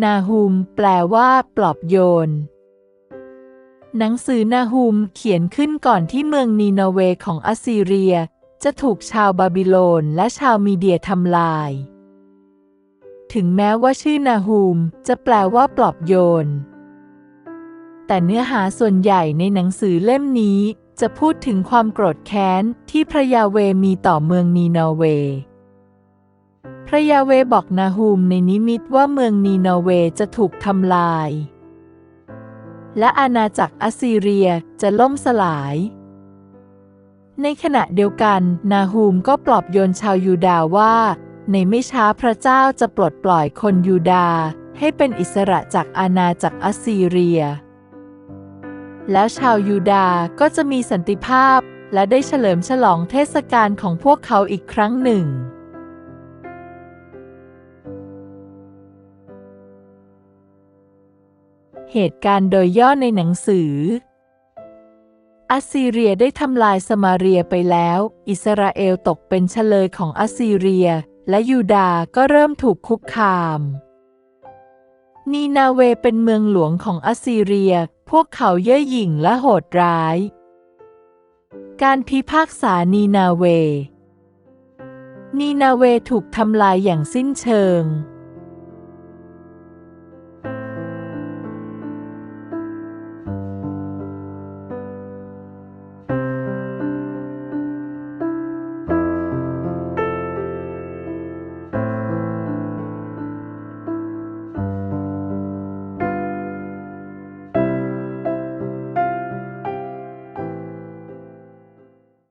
นาฮูมแปลว่า ปลอบโยน หนังสือนาฮูมเขียนขึ้นก่อนที่เมืองนีนาเวของอัสซีเรีย จะถูกชาวบาบิโลนและชาวมีเดียทำลาย ถึงแม้ว่าชื่อนาฮูมจะแปลว่า ปลอบโยน แต่เนื้อหาส่วนใหญ่ในหนังสือเล่มนี้จะพูดถึงความโกรธแค้นที่พระยาเวมีต่อเมืองนีนาเว ระยาเวบอกนาฮูมในนิมิตว่าเมืองนีนเวจะถูกทำลาย และอาณาจักรอัสซีเรียจะล่มสลาย ในขณะเดียวกัน นาฮูมก็ปลอบโยนชาวยูดาว่า ในไม่ช้าพระเจ้าจะปลดปล่อยคนยูดาให้เป็นอิสระจากอาณาจักรอัสซีเรีย แล้วชาวยูดาก็จะมีสันติภาพและได้เฉลิมฉลองเทศกาลของพวกเขาอีกครั้งหนึ่ง เหตุการณ์โดยย่อในหนังสือ อัสซีเรียได้ทำลายสมาเรียไปแล้ว อิสราเอลตกเป็นเฉลยของอัสซีเรีย และยูดาห์ก็เริ่มถูกคุกคาม นีนาเวเป็นเมืองหลวงของอัสซีเรีย พวกเขาเย่อหยิ่งและโหดร้าย การพิพากษานีนาเว นีนาเวถูกทำลายอย่างสิ้นเชิง